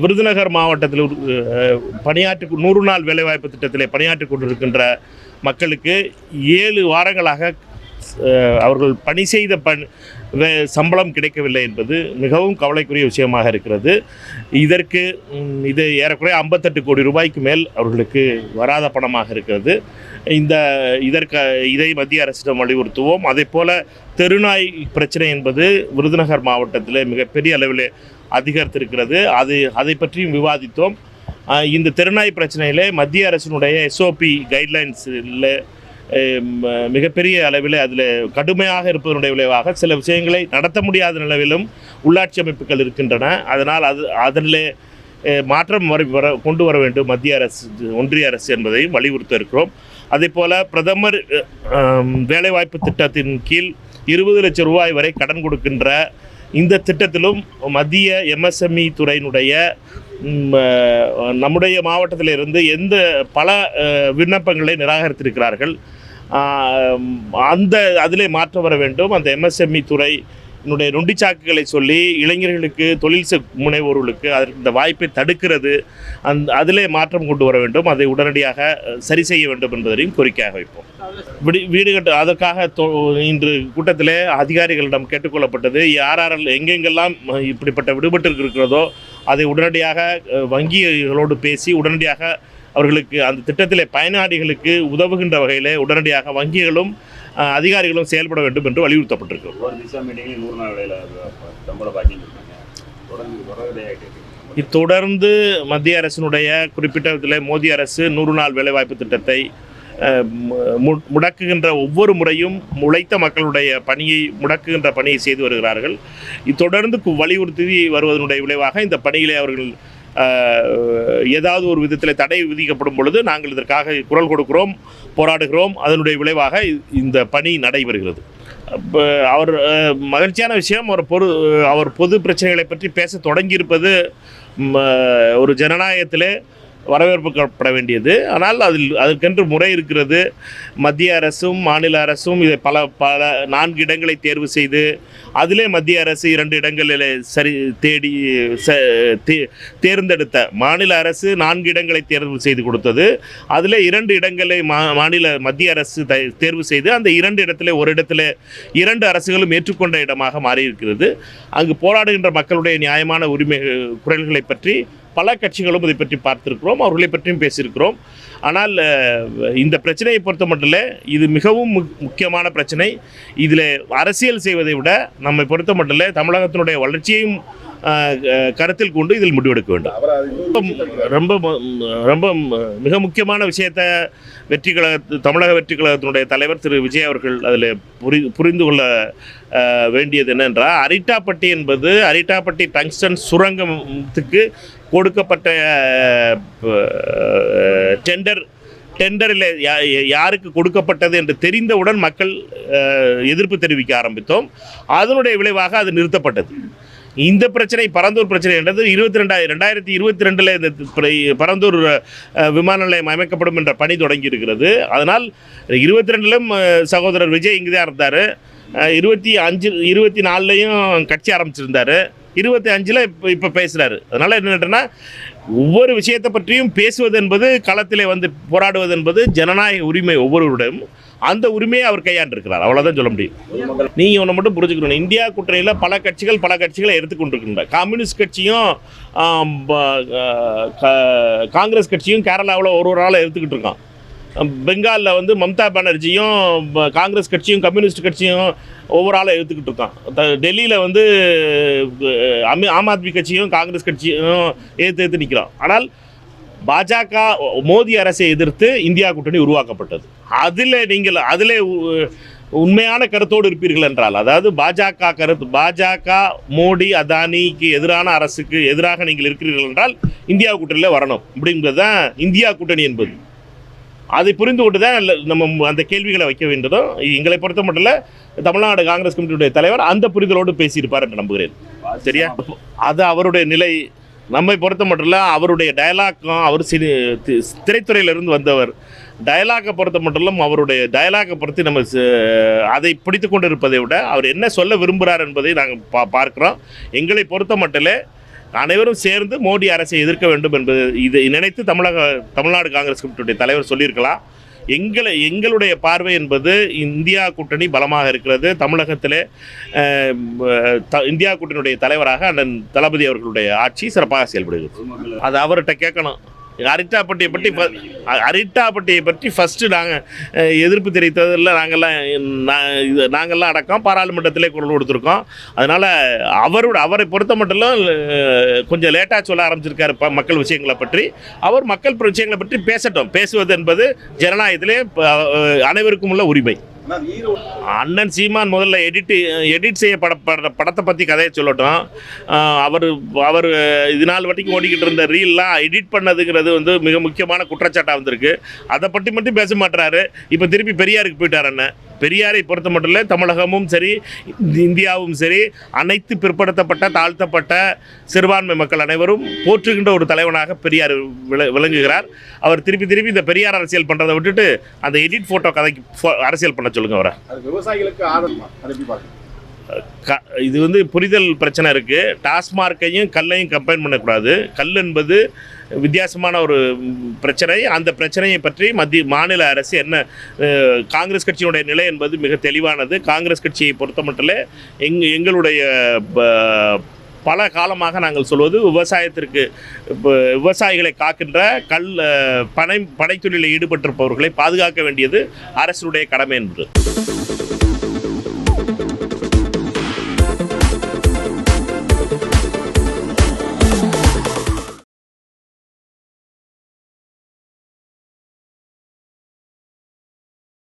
விருதுநகர் மாவட்டத்தில் அஹ், பணியாற்றி நூறு நாள் வேலைவாய்ப்பு திட்டத்திலே பணியாற்றி கொண்டிருக்கின்ற மக்களுக்கு ஏழு வாரங்களாக அவர்கள் பணி செய்த பண் வே- சம்பளம் கிடைக்கவில்லை என்பது மிகவும் கவலைக்குரிய விஷயமாக இருக்கிறது. இதற்கு இது ஏறக்குறைய ஐம்பத்தெட்டு கோடி ரூபாய்க்கு மேல் அவர்களுக்கு வராத பணமாக இருக்கிறது. இந்த இதற்கு இதை மத்திய அரசிடம் வலியுறுத்துவோம். அதே போல் தெருநாய் பிரச்சனை என்பது விருதுநகர் மாவட்டத்தில் மிகப்பெரிய அளவில் அதிகரித்திருக்கிறது. அது அதை பற்றியும் விவாதித்தோம். இந்த தெருநாய் பிரச்சனையிலே மத்திய அரசினுடைய எஸ்ஓபி கைட்லைன்ஸில் மிகப்பெரிய அளவில் அதில் கடுமையாக இருப்பதனுடைய விளைவாக சில விஷயங்களை நடத்த முடியாத நிலவிலும் உள்ளாட்சி அமைப்புகள் இருக்கின்றன. அதனால் அது அதில் மாற்றம் வர வர கொண்டு வர வேண்டும். மத்திய அரசு ஒன்றிய அரசு என்பதையும் வலியுறுத்த இருக்கிறோம். அதே போல் பிரதமர் வேலைவாய்ப்பு திட்டத்தின் கீழ் இருபது லட்சம் ரூபாய் வரை கடன் கொடுக்கின்ற இந்த திட்டத்திலும் மத்திய எம்எஸ்எம்இ துறையினுடைய நம்முடைய மாவட்டத்தில் இருந்து எந்த பல விண்ணப்பங்களை நிராகரித்திருக்கிறார்கள். அந்த அதிலே மாற்றம் வர வேண்டும். அந்த எம்எஸ்எம்இ துறை என்னுடைய நொண்டிச்சாக்குகளை சொல்லி இளைஞர்களுக்கு தொழில் முனைவோர்களுக்கு அதற்கு இந்த வாய்ப்பை தடுக்கிறது. அந் அதிலே மாற்றம் கொண்டு வர வேண்டும். அதை உடனடியாக சரி செய்ய வேண்டும் என்பதையும் கோரிக்கையாக வைப்போம். வீடு வீடு கட்டு அதற்காக தொ- இன்று கூட்டத்திலே அதிகாரிகளிடம் கேட்டுக்கொள்ளப்பட்டது. யார் எங்கெங்கெல்லாம் இப்படிப்பட்ட விடுபட்டு இருக்கிறதோ அதை உடனடியாக வங்கிகளோடு பேசி உடனடியாக அவர்களுக்கு அந்த திட்டத்திலே பயனாளிகளுக்கு உதவுகின்ற வகையிலே உடனடியாக வங்கிகளும் அதிகாரிகளும் செயல்பட வேண்டும் என்று வலியுறுத்தப்பட்டிருக்கு. தொடர்ந்து மத்திய அரசினுடைய குறிப்பிட்ட விதத்தில் மோடி அரசு நூறு நாள் வேலைவாய்ப்பு திட்டத்தை முடக்குகின்ற ஒவ்வொரு முறையும் உழைத்த மக்களுடைய பணியை முடக்குகின்ற பணியை செய்து வருகிறார்கள். தொடர்ந்து வலியுறுத்தி வருவதனுடைய விளைவாக இந்த பணியிலே அவர்கள் ஏதாவது ஒரு விதத்தில் தடை விதிக்கப்படும் பொழுது நாங்கள் இதற்காக குரல் கொடுக்கிறோம் போராடுகிறோம். அதனுடைய விளைவாக இந்த பணி நடைபெறுகிறது. அவர் மகிழ்ச்சியான விஷயம். அவர் பொது அவர் பொது பிரச்சனைகளை பற்றி பேச தொடங்கியிருப்பது ஒரு ஜனநாயகத்திலே வரவேற்புக்கப்பட வேண்டியது. ஆனால் அதில் அதற்கென்று முறை இருக்கிறது. மத்திய அரசும் மாநில அரசும் இதை பல பல நான்கு இடங்களை தேர்வு செய்து அதிலே மத்திய அரசு இரண்டு இடங்களில் சரி தேடி ச தே- தேர்ந்தெடுத்த மாநில அரசு நான்கு இடங்களை தேர்வு செய்து கொடுத்தது. அதில் இரண்டு இடங்களை மா மாநில மத்திய அரசு தேர்வு செய்து அந்த இரண்டு இடத்துல ஒரு இடத்துல இரண்டு அரசுகளும் ஏற்றுக்கொண்ட இடமாக மாறியிருக்கிறது. அங்கு போராடுகின்ற மக்களுடைய நியாயமான உரிமை குரல்களை பற்றி பல கட்சிகளும் இதை பற்றி பார்த்திருக்கிறோம் அவர்களை பற்றியும் பேசியிருக்கிறோம். ஆனால் இந்த பிரச்சனையை பொறுத்த மட்டும் இது மிகவும் முக்- முக்கியமான பிரச்சனை. இதில் அரசியல் செய்வதை விட நம்மை பொறுத்த மட்டும் தமிழகத்தினுடைய வளர்ச்சியையும் கருத்தில் கொண்டு இதில் முடிவெடுக்க வேண்டும். ரொம்ப ரொம்ப ரொம்ப மிக முக்கியமான விஷயத்தை வெற்றி கழக தமிழக வெற்றி கழகத்தினுடைய தலைவர் திரு. விஜய் அவர்கள் அதில் புரி புரிந்து கொள்ள வேண்டியது என்னென்றால் அரிட்டாப்பட்டி என்பது அரிட்டாப்பட்டி டங்ஸ்டன் சுரங்கத்துக்கு கொடுக்கப்பட்ட டெண்டர் டெண்டரில் யா- யாருக்கு கொடுக்கப்பட்டது என்று தெரிந்தவுடன் மக்கள் எதிர்ப்பு தெரிவிக்க ஆரம்பித்தோம். அதனுடைய விளைவாக அது நிறுத்தப்பட்டது. இந்த பிரச்சனை பரந்தூர் பிரச்சனை என்றது இருபத்தி ரெண்டாயிரம் ரெண்டாயிரத்தி இருபத்தி ரெண்டில் இந்த பரந்தூர் விமான நிலையம் அமைக்கப்படும் என்ற பணி தொடங்கி இருக்கிறது அதனால் இருபத்தி ரெண்டிலும் சகோதரர் விஜய் இங்கே தான் இருந்தார் இருபத்தி அஞ்சு இருபத்தி நாலுலையும் கட்சி ஆரம்பிச்சிருந்தார். இருபத்தி அஞ்சில் இப்போ இப்போ பேசுகிறாரு அதனால் என்னன்னா ஒவ்வொரு விஷயத்தை பற்றியும் பேசுவது என்பது களத்திலே வந்து போராடுவது என்பது ஜனநாயக உரிமை ஒவ்வொருவரிடம் அந்த உரிமையை அவர் கையாண்டிருக்கிறார். அவ்வளோதான் சொல்ல முடியும். நீங்கள் ஒன்று மட்டும் புரிஞ்சுக்கணும். இந்தியா கூட்டணியில் பல கட்சிகள் பல கட்சிகளை எடுத்துக்கொண்டிருக்கின்றன கம்யூனிஸ்ட் கட்சியும் காங்கிரஸ் கட்சியும் கேரளாவில் ஒரு ஒரு ஆளை எடுத்துக்கிட்டு இருக்கான். பெங்காலில் வந்து மம்தா பானர்ஜியும் காங்கிரஸ் கட்சியும் கம்யூனிஸ்ட் கட்சியும் ஒவ்வொரு ஆளை எடுத்துக்கிட்டு இருக்கான். த- டெல்லியில் வந்து அமி- ஆம் ஆத்மி கட்சியும் காங்கிரஸ் கட்சியும் ஏற்று ஏற்று நிற்கிறான் ஆனால் பாஜக மோடி அரசை எதிர்த்து இந்தியா கூட்டணி உருவாக்கப்பட்டது. அதில் நீங்கள் அதில் உண்மையான கருத்தோடு இருப்பீர்கள் என்றால் அதாவது பாஜக கருத்து பாஜக மோடி அதானிக்கு எதிரான அரசுக்கு எதிராக நீங்கள் இருக்கிறீர்கள் என்றால் இந்தியா கூட்டணியில் வரணும். அப்படிங்கிறது தான் இந்தியா கூட்டணி என்பது. அதை புரிந்து கொண்டு தான் நம்ம அந்த கேள்விகளை வைக்க வேண்டியதும் எங்களை பொறுத்த மட்டும் இல்ல, தமிழ்நாடு காங்கிரஸ் கமிட்டியுடைய தலைவர் அந்த புரிதலோடு பேசியிருப்பார் என்று நம்புகிறேன். சரியா? அது அவருடைய நிலை. நம்மை பொறுத்த மட்டும் இல்லை அவருடைய டயலாக்கும் அவர் சினி திரைத்துறையிலிருந்து வந்தவர். டயலாக்கை பொறுத்த மட்டும் அவருடைய டயலாக்கை பொறுத்து நம்ம அதை பிடித்து கொண்டு இருப்பதை விட அவர் என்ன சொல்ல விரும்புகிறார் என்பதை நாங்கள் பா பார்க்குறோம். எங்களை பொறுத்த மட்டிலே அனைவரும் சேர்ந்து மோடி அரசை எதிர்க்க வேண்டும் என்பது இதை நினைத்து தமிழக தமிழ்நாடு காங்கிரஸ் கமிட்டியுடைய தலைவர் சொல்லியிருக்கலாம் எங்களை எங்களுடைய பார்வை என்பது இந்தியா கூட்டணி பலமாக இருக்கிறது. தமிழகத்திலே த- இந்தியா கூட்டணியுடைய தலைவராக அண்ணன் தளபதி அவர்களுடைய ஆட்சி சிறப்பாக செயல்படுகிறது. அது அவர்கிட்ட கேட்கணும். அரிட்டாப்பட்டியை பற்றி அரிட்டாப்பட்டியை பற்றி ஃபஸ்ட்டு நாங்கள் எதிர்ப்பு தெரிவித்ததில் நாங்கள்லாம் இது நாங்கள்லாம் அடக்கம் பாராளுமன்றத்திலே குரல் கொடுத்துருக்கோம். அதனால் அவரோட அவரை பொறுத்த மட்டும் கொஞ்சம் லேட்டாக சொல்ல ஆரம்பிச்சிருக்காரு இப்போ மக்கள் விஷயங்களை பற்றி. அவர் மக்கள் விஷயங்களை பற்றி பேசட்டும். பேசுவது என்பது ஜனநாயகத்திலே அனைவருக்கும் உள்ள உரிமை. அண்ணன் சீமான் முதல்ல எடிட் எடிட் செய்ய பட பட படத்தை பற்றி கதையை சொல்லட்டும். அவர் அவர் இது நாள் வரைக்கும் ஓடிக்கிட்டு இருந்த ரீல்லாம் எடிட் பண்ணதுங்கிறது வந்து மிக முக்கியமான குற்றச்சாட்டாக வந்திருக்கு. அதை பற்றி மட்டும் பேச மாட்டுறாரு இப்போ திருப்பி பெரியாருக்கு போயிட்டார் அண்ணன். பெரியாரை பொறுத்த மட்டும் இல்லை தமிழகமும் சரி இந்தியாவும் சரி அனைத்து பிற்படுத்தப்பட்ட தாழ்த்தப்பட்ட சிறுபான்மை மக்கள் அனைவரும் போற்றுகின்ற ஒரு தலைவனாக பெரியார் விள விளங்குகிறார். அவர் திருப்பி திருப்பி இந்த பெரியார் அரசியல் பண்ணுறதை விட்டுட்டு அந்த எடிட் ஃபோட்டோ கதைக்கு அரசியல் பண்ண சொல்லுங்க அவரை. விவசாயிகளுக்கு ஆதரவு? க இது வந்து புரிதல் பிரச்சனை இருக்குது டாஸ்மார்க்கையும் கல்லையும் கம்பைன் பண்ணக்கூடாது. கல் என்பது வித்தியாசமான ஒரு பிரச்சனை. அந்த பிரச்சனையை பற்றி மத்திய மாநில அரசு என்ன காங்கிரஸ் கட்சியினுடைய நிலை என்பது மிக தெளிவானது. காங்கிரஸ் கட்சியை பொறுத்த மட்டும் எங் எங்களுடைய ப- பல காலமாக நாங்கள் சொல்வது விவசாயத்திற்கு இப்போ விவசாயிகளை காக்கின்ற கல் பனை படைத்தொழிலில் ஈடுபட்டிருப்பவர்களை பாதுகாக்க வேண்டியது அரசுடைய கடமை என்பது.